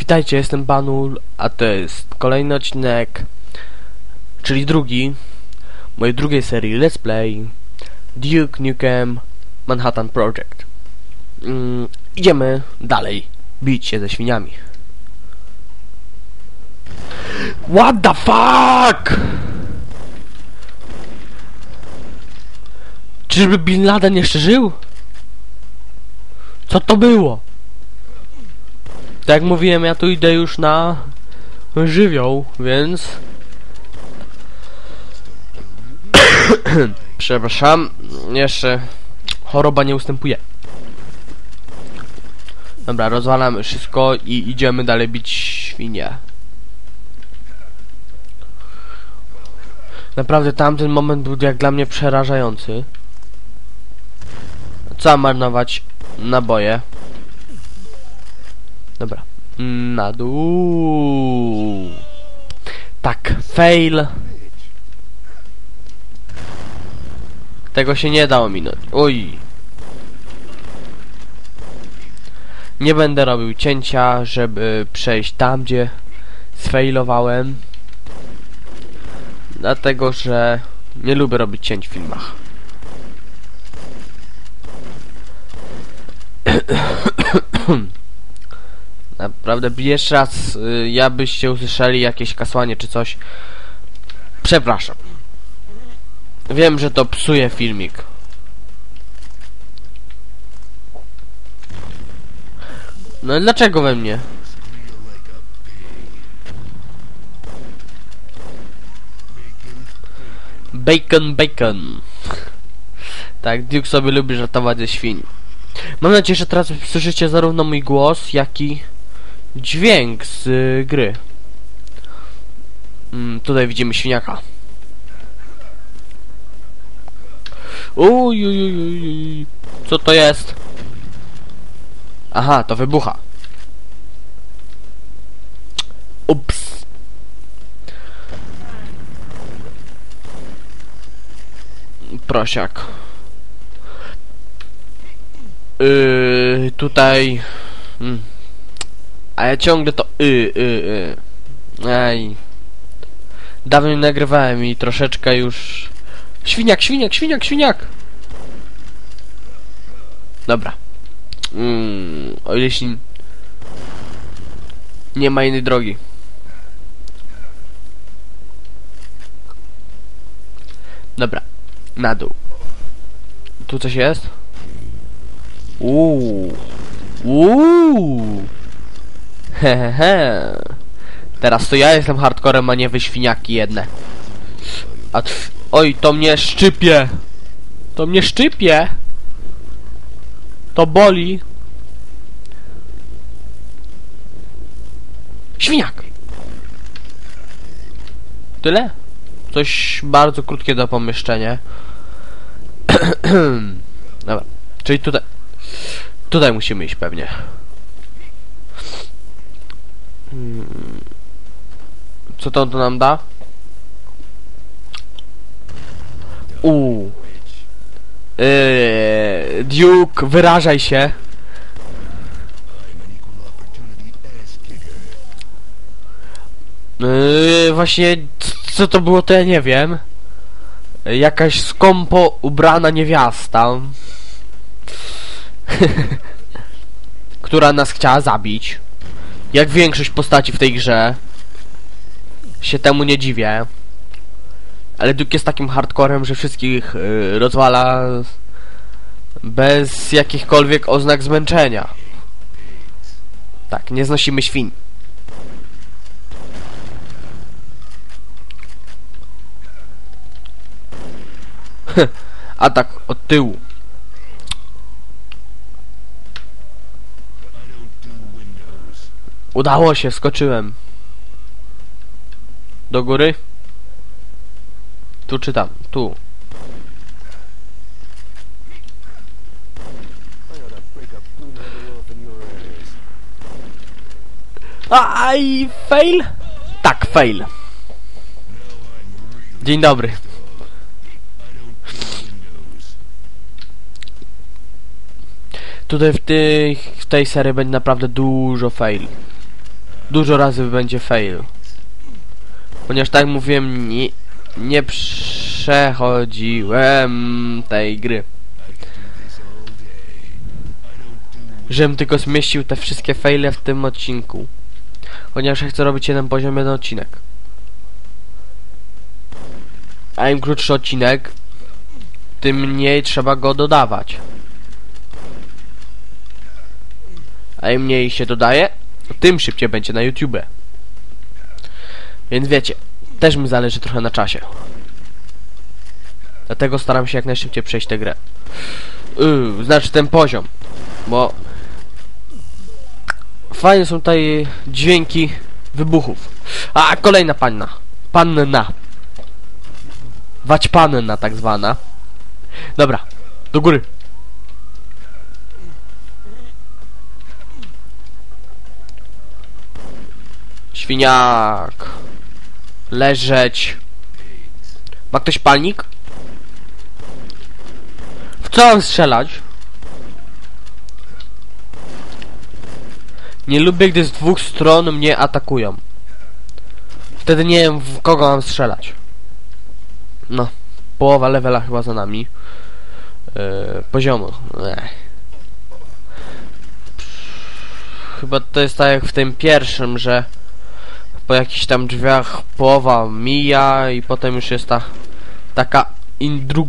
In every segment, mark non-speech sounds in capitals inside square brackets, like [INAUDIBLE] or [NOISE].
Witajcie, jestem Banul, a to jest kolejny odcinek, czyli drugi mojej drugiej serii Let's Play Duke Nukem Manhattan Project. Mm, idziemy dalej, bić się ze świniami. What the fuck? Czyżby Bin Laden jeszcze żył? Co to było? Tak jak mówiłem, ja tu idę już na żywioł, więc... [COUGHS] Przepraszam, jeszcze choroba nie ustępuje. Dobra, rozwalamy wszystko i idziemy dalej bić świnie. Naprawdę tamten moment był jak dla mnie przerażający. Co marnować naboje? Dobra. Na dół. Tak, fail. Tego się nie da ominąć. Oj. Nie będę robił cięcia, żeby przejść tam, gdzie sfailowałem. Dlatego, że nie lubię robić cięć w filmach. [CLEARS THROAT] Naprawdę, jeszcze raz, y, ja byście usłyszeli jakieś kasłanie czy coś. Przepraszam. Wiem, że to psuje filmik. No dlaczego we mnie? Bacon, bacon. Tak, Duke sobie lubi żartować ze świń. Mam nadzieję, że teraz słyszycie zarówno mój głos, jak i dźwięk z y, gry. Mm, tutaj widzimy świniaka. Uj, uj, uj, uj, uj. Co to jest? Aha, to wybucha. Ups. Prosiak. Yy, tutaj... Mm. A ja ciągle to y, y, y. Aj. Dawno nie nagrywałem i troszeczkę już... Świniak, świniak, świniak, świniak! Dobra. Mm, o ile. Nie ma innej drogi. Dobra. Na dół. Tu coś jest? Uuu. Uuu. Hehehe. Teraz to ja jestem hardcorem, a nie wy świniaki jedne. A. Oj, to mnie szczypie. To mnie szczypie. To boli. Świniak. Tyle? Coś bardzo krótkie do pomieszczenia. [CLEARS THROAT] Dobra. Czyli tutaj... Tutaj musimy iść pewnie. Hmm. Co to, to nam da? Uuu. Yy, Duke, wyrażaj się. Yy, właśnie, co to było, to ja nie wiem. Jakaś skąpo ubrana niewiasta. [LAUGHS] która nas chciała zabić. Jak większość postaci w tej grze. Się temu nie dziwię. Ale Duke jest takim hardcorem, że wszystkich yy, rozwala bez jakichkolwiek oznak zmęczenia. Tak, nie znosimy świń. Atak od tyłu. Udało się, skoczyłem. Do góry? Tu czy tam? Tu. Aj, fail? Tak, fail. Dzień dobry. Tutaj w, tych, w tej serii będzie naprawdę dużo fail. dużo razy będzie fail. Ponieważ tak mówiłem, nie, nie przechodziłem tej gry. Żebym tylko zmieścił te wszystkie faile w tym odcinku. Ponieważ ja chcę robić jeden poziom, jeden odcinek. A im krótszy odcinek, tym mniej trzeba go dodawać. A im mniej się dodaje, tym szybciej będzie na YouTube. Więc wiecie, też mi zależy trochę na czasie. Dlatego staram się jak najszybciej przejść tę grę. Yy, znaczy ten poziom. Bo fajne są tutaj dźwięki wybuchów. A, kolejna panna. Panna. Waćpanna tak zwana. Dobra, do góry. Świniak. Leżeć. Ma ktoś palnik? W co mam strzelać? Nie lubię, gdy z dwóch stron mnie atakują. Wtedy nie wiem, w kogo mam strzelać. No, połowa levela chyba za nami. Yy, poziomu. Ech. Chyba to jest tak jak w tym pierwszym, że po jakichś tam drzwiach połowa mija i potem już jest ta taka indru...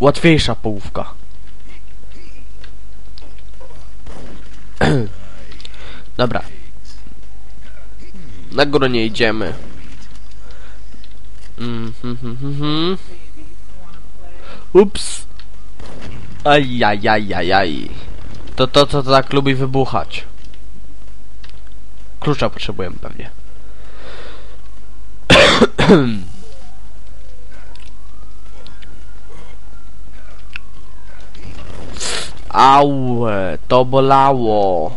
łatwiejsza połówka. [CLEARS THROAT] Dobra. Na górę nie idziemy. Mm, hm, hm, hm, hm. Ups. Ajajajajaj. To to, co tak lubi wybuchać. Klucza potrzebujemy pewnie. [COUGHS] Au, to bolało.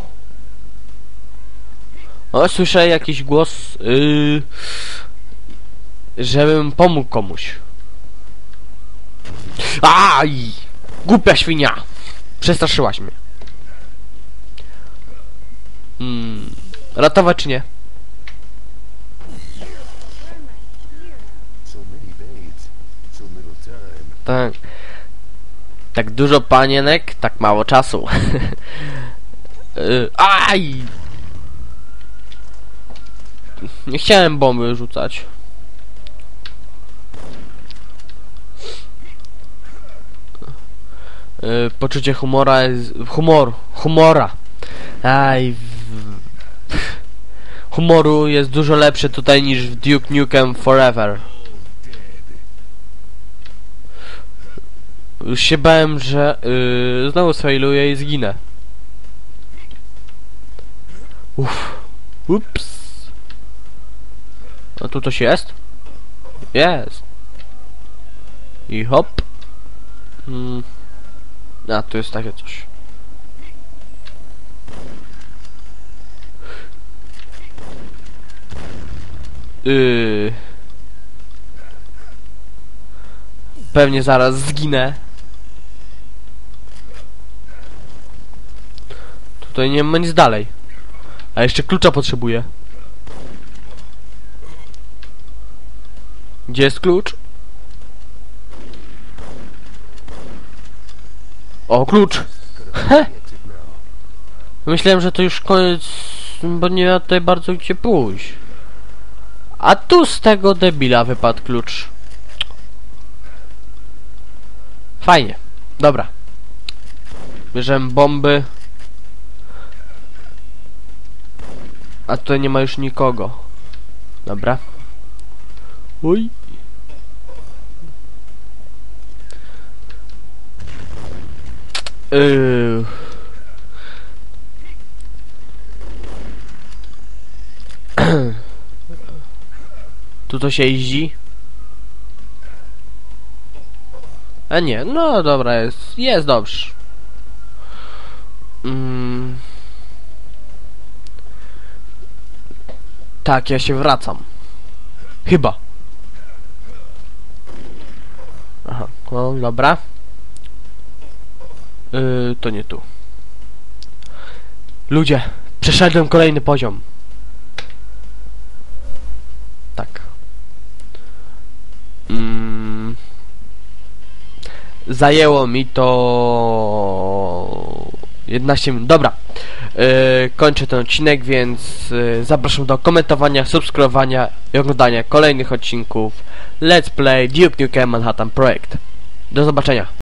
O, słyszę jakiś głos, yy, żebym pomógł komuś. Aj! Głupia świnia! Przestraszyłaś mnie. Hmm, ratować czy nie? Tak. Tak dużo panienek, tak mało czasu. [LAUGHS] Y, Aj! Nie chciałem bomby rzucać. Y, Poczucie humora jest... Humor. Humora. Aj... w- Humoru jest dużo lepsze tutaj niż w Duke Nukem Forever. Już się bałem, że yy, znowu sfailuję i zginę. Uff. Ups. A tu coś jest? Jest. I hop. Mm. A, tu jest takie coś. Yy. Pewnie zaraz zginę. Tutaj nie ma nic dalej. A jeszcze klucza potrzebuję. Gdzie jest klucz? O, klucz! Now. Myślałem, że to już koniec, bo nie ma tutaj bardzo gdzie pójść. A tu z tego debila wypadł klucz. Fajnie. Dobra. Bierzemy bomby. A tutaj nie ma już nikogo. Dobra. Uj. Yy. Tu to się jeździ? A nie, no dobra, jest, jest dobrze. Mm. Tak, ja się wracam. Chyba. Aha, no dobra. Yy, to nie tu. Ludzie, przeszedłem kolejny poziom. Tak. Mm. Zajęło mi to... 11 minut. Dobra, Yy, kończę ten odcinek, więc yy, zapraszam do komentowania, subskrybowania i oglądania kolejnych odcinków Let's Play Duke Nukem Manhattan Project. Do zobaczenia.